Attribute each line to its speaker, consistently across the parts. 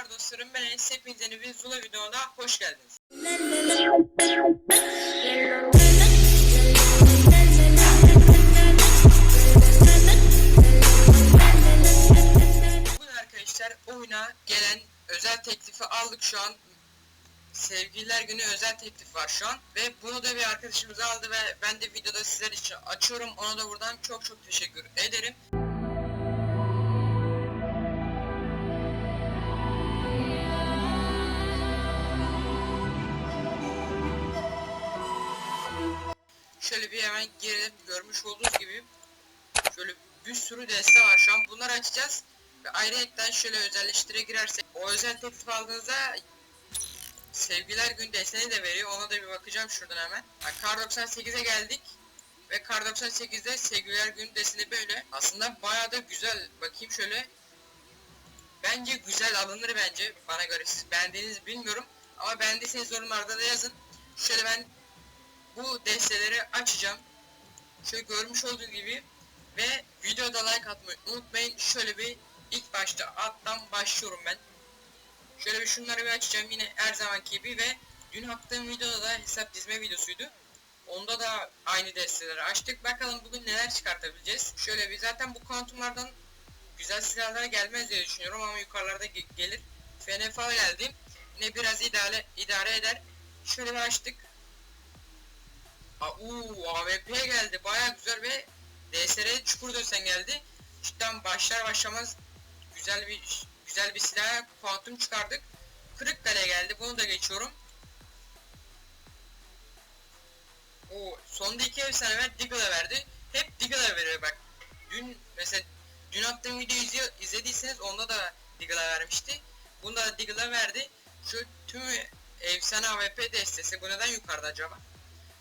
Speaker 1: Selamlar dostlarım ben Enes hepiniz yeni bir Zula videoda hoş geldiniz. Bugün arkadaşlar oyuna gelen özel teklifi aldık şu an. Sevgililer günü özel teklif var şu an. Ve bunu da bir arkadaşımız aldı ve ben de videoda sizler için açıyorum. Ona da buradan çok çok teşekkür ederim. Şöyle bir hemen girelim. Görmüş olduğunuz gibi şöyle bir sürü deste var şu an. Bunları açacağız. Ve ayrıyetten şöyle özelleştire girersek o özel teklif aldığınızda sevgiler gün desteni de veriyor. Ona da bir bakacağım şuradan hemen. Ha, Kar 98'e geldik. Ve Kar 98'de sevgiler gün desteni böyle. Aslında bayağı da güzel. Bakayım şöyle. Bence güzel alınır bence. Bana göre siz beğendiğinizi bilmiyorum. Ama beğendiyseniz yorumlarda da yazın. Şöyle ben bu desteleri açacağım. Şöyle görmüş olduğunuz gibi ve videoda like atmayı unutmayın. Şöyle bir ilk başta alttan başlıyorum ben. Şöyle bir şunları bir açacağım yine her zamanki gibi ve dün attığım videoda da hesap dizme videosuydu. Onda da aynı desteleri açtık. Bakalım bugün neler çıkartabileceğiz. Şöyle bir zaten bu kuantumlardan güzel silahlara gelmez diye düşünüyorum ama yukarılarda ge- gelir. FNF'a geldi. Yine biraz idare, idare eder. Şöyle bir açtık. Aa, uu, AWP geldi. Baya güzel ve DSR çukur dösen geldi. Cidden başlar başlamaz güzel bir güzel bir silah kuantum çıkardık. Kırıkkale geldi. Bunu da geçiyorum. O sonda iki efsane ver Diggle'a verdi. Hep Diggle'a veriyor bak. Dün mesela dün attığım videoyu izliyor, izlediyseniz onda da Diggle'a vermişti. Bunda da Diggle'a verdi. Şu tüm efsane AWP destesi bu neden yukarıda acaba?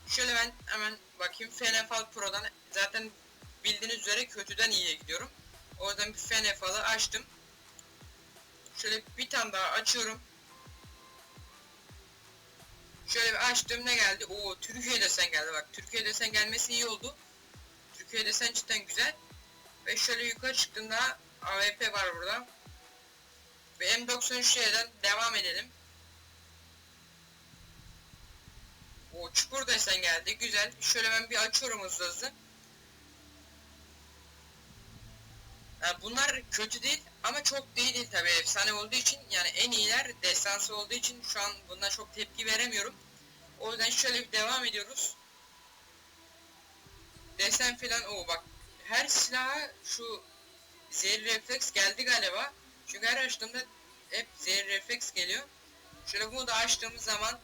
Speaker 1: Şöyle ben hemen bakayım FNFL Pro'dan zaten bildiğiniz üzere kötüden iyiye gidiyorum. O yüzden bir FNFL'ı açtım. Şöyle bir tane daha açıyorum. Şöyle bir açtım ne geldi? Oo Türkiye desen geldi bak. Türkiye desen gelmesi iyi oldu. Türkiye desen cidden güzel. Ve şöyle yukarı çıktığında AWP var burada. Ve M93'den devam edelim. O çukur desen geldi. Güzel. Şöyle ben bir açıyorum hızlı hızlı. Yani bunlar kötü değil ama çok değil değil tabi efsane olduğu için yani en iyiler destansı olduğu için şu an buna çok tepki veremiyorum. O yüzden şöyle bir devam ediyoruz. Desen filan o bak her silaha şu zehir refleks geldi galiba. Çünkü her açtığımda hep zehir refleks geliyor. Şöyle bunu da açtığımız zaman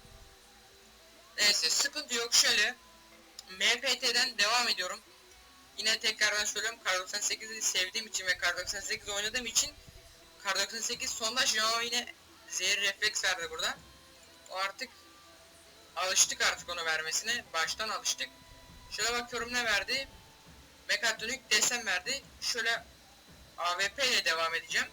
Speaker 1: Neyse sıkıntı yok şöyle MPT'den devam ediyorum. Yine tekrardan söylüyorum Kar 98'i sevdiğim için ve Kar 98 oynadığım için Kar 98 sondaj ya yine zehir refleks verdi burada. O artık alıştık artık onu vermesine. Baştan alıştık. Şöyle bakıyorum ne verdi? Mekatronik desen verdi. Şöyle AWP ile devam edeceğim.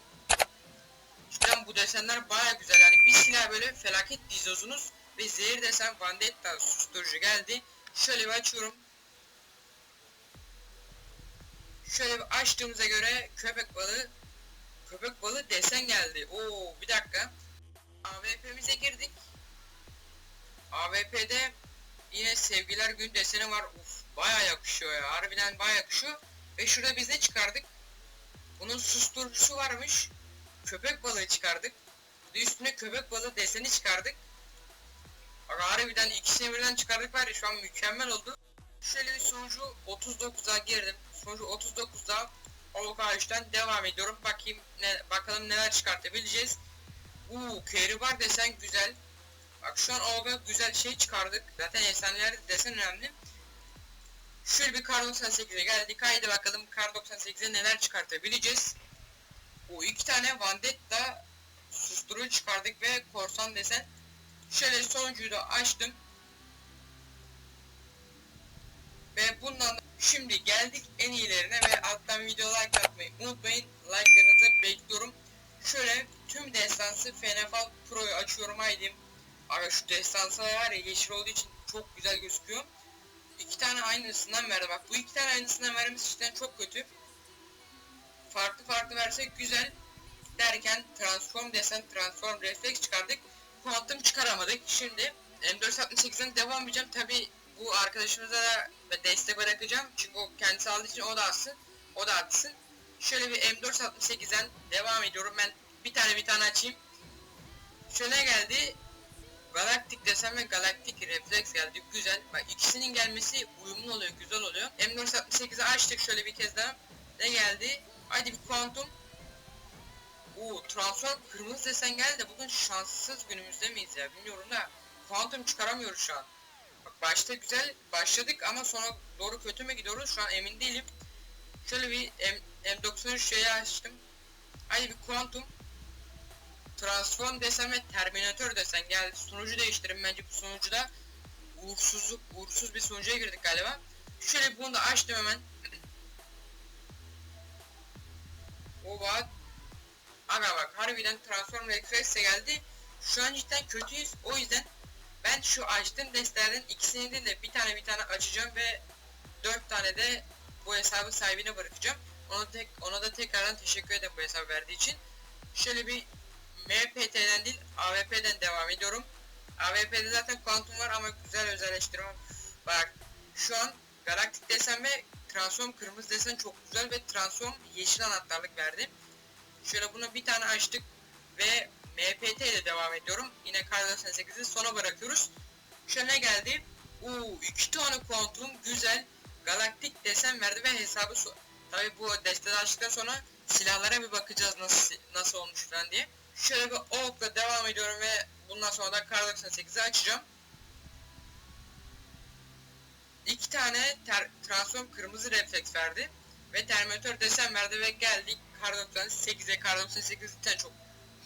Speaker 1: Cidden bu desenler baya güzel yani bir silah böyle felaket diziyorsunuz ve zehir desen Vandetta susturucu geldi. Şöyle bir açıyorum. Şöyle bir açtığımıza göre köpek balığı köpek balığı desen geldi. Oo bir dakika. AWP'mize girdik. AWP'de yine sevgiler gün deseni var. Uf baya yakışıyor ya. Harbiden baya yakışıyor. Ve şurada biz ne çıkardık? Bunun susturucusu varmış. Köpek balığı çıkardık. De üstüne köpek balığı deseni çıkardık. Aga harbiden ikisini birden çıkardık var ya şu an mükemmel oldu. Şöyle bir sonucu 39'a girdim. Sonucu 39'da Olga 3'ten devam ediyorum. Bakayım ne bakalım neler çıkartabileceğiz. Uuu Keribar desen güzel. Bak şu an Olga güzel şey çıkardık. Zaten efsaneler desen önemli. Şöyle bir Kar 98'e geldik. Haydi bakalım Kar 98'e neler çıkartabileceğiz. O iki tane Vandetta susturucu çıkardık ve korsan desen. Şöyle sonuncuyu da açtım. Ve bundan da şimdi geldik en iyilerine ve alttan video like atmayı unutmayın. Like'larınızı bekliyorum. Şöyle tüm destansı FNFL Pro'yu açıyorum haydi. Abi şu destansı var ya yeşil olduğu için çok güzel gözüküyor. İki tane aynısından verdi bak bu iki tane aynısından vermesi cidden çok kötü. Farklı farklı versek güzel. derken transform desen transform refleks çıkardık. Kuantum çıkaramadık. Şimdi M468'den devam edeceğim. Tabi bu arkadaşımıza da destek bırakacağım. Çünkü o kendisi aldığı için o da atsın. O da atsın. Şöyle bir M468'den devam ediyorum. Ben bir tane bir tane açayım. Şöyle geldi. Galaktik desem ve galaktik refleks geldi. Güzel. Bak ikisinin gelmesi uyumlu oluyor, güzel oluyor. M468'i açtık şöyle bir kez daha. Ne geldi? Haydi bir kuantum. Oo, transform kırmızı desen geldi de bugün şanssız günümüzde miyiz ya bilmiyorum da kuantum çıkaramıyoruz şu an. Bak başta güzel başladık ama sonra doğru kötü mü gidiyoruz şu an emin değilim. Şöyle bir M M93 şeyi açtım. Haydi bir kuantum. Transform desem ve Terminator desen geldi. Sunucu değiştirin bence bu sunucuda uğursuzluk, uğursuz bir sunucuya girdik galiba. Şöyle bunu da açtım hemen. Oba. Aga bak harbiden Transform Reflex'e geldi. Şu an cidden kötüyüz. O yüzden ben şu açtığım destelerden ikisini de bir tane bir tane açacağım ve dört tane de bu hesabın sahibine bırakacağım. Ona tek ona da tekrardan teşekkür ederim bu hesabı verdiği için. Şöyle bir MPT'den değil AWP'den devam ediyorum. AWP'de zaten kuantum var ama güzel özelleştirme. Bak şu an galaktik desen ve transform kırmızı desen çok güzel ve transform yeşil anahtarlık verdi. Şöyle bunu bir tane açtık ve MPT ile devam ediyorum. Yine kar 98'i sona bırakıyoruz. Şöyle geldi. Uuu iki tane kuantum güzel galaktik desen verdi ve hesabı so Tabi bu desteği açtıktan sonra silahlara bir bakacağız nasıl nasıl olmuş falan diye. Şöyle bir okla devam ediyorum ve bundan sonra da kar 98'i açacağım. İki tane ter, transform kırmızı refleks verdi ve Terminator desen verdi ve geldik kar 98'e kar 98'den çok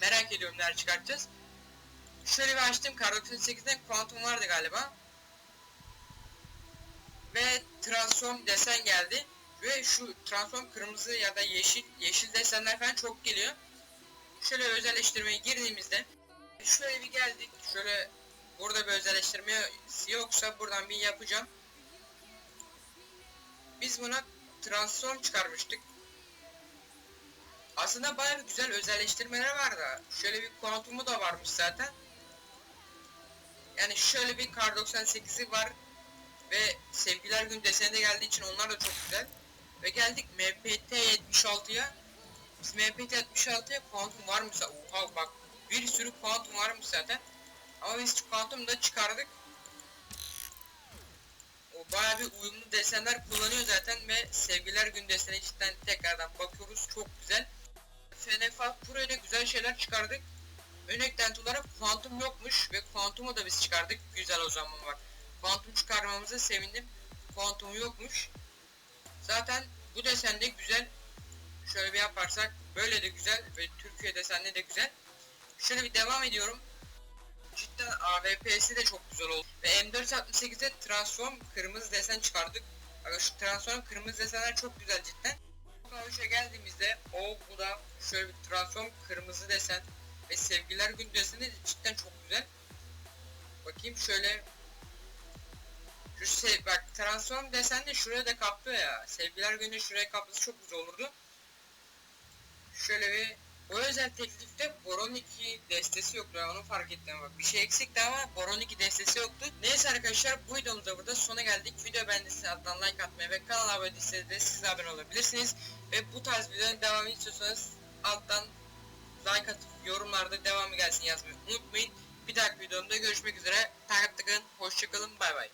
Speaker 1: merak ediyorum neler çıkartacağız. Şöyle bir açtım kar 98'den kuantum vardı galiba. Ve transform desen geldi. Ve şu transform kırmızı ya da yeşil yeşil desenler falan çok geliyor. Şöyle özelleştirmeye girdiğimizde şöyle bir geldik. Şöyle burada bir özelleştirme yoksa buradan bir yapacağım. Biz buna transform çıkarmıştık. Aslında bayağı güzel özelleştirmeler var da şöyle bir kuantumu da varmış zaten. Yani şöyle bir kar 98'i var ve sevgiler gün deseni de geldiği için onlar da çok güzel. Ve geldik MPT 76'ya. Biz MPT 76'ya kuantum var mı? Oha bak bir sürü kuantum varmış zaten. Ama biz kuantum da çıkardık. O baya bir uyumlu desenler kullanıyor zaten ve sevgiler gün deseni cidden tekrardan bakıyoruz. Pro ile güzel şeyler çıkardık. Ön olarak kuantum yokmuş ve kuantumu da biz çıkardık. Güzel o zaman bak. Kuantum çıkarmamıza sevindim. Kuantum yokmuş. Zaten bu desen de güzel. Şöyle bir yaparsak böyle de güzel ve Türkiye desenli de güzel. Şöyle bir devam ediyorum. Cidden AWP'si de çok güzel oldu. Ve M468'de transform kırmızı desen çıkardık. Bakın şu transform kırmızı desenler çok güzel cidden. Kavuşa geldiğimizde o bu da şöyle bir transform kırmızı desen ve sevgiler gün deseni de cidden çok güzel. Bakayım şöyle şu sev bak transform desen de şuraya da kaplıyor ya. Sevgiler günü şuraya kaplası çok güzel olurdu. Şöyle bir o özel teklifte Boron 2 destesi yoktu. Onu fark ettim bak. Bir şey eksikti ama Boron 2 destesi yoktu. Neyse arkadaşlar bu videomuzda burada sona geldik. Video beğendiyseniz alttan like atmayı ve kanala abone değilseniz de siz abone olabilirsiniz. Ve bu tarz videoların devamını istiyorsanız alttan like atıp yorumlarda devamı gelsin yazmayı unutmayın. Bir dahaki videomda görüşmek üzere. Takipte kalın. Hoşçakalın. Bay bay.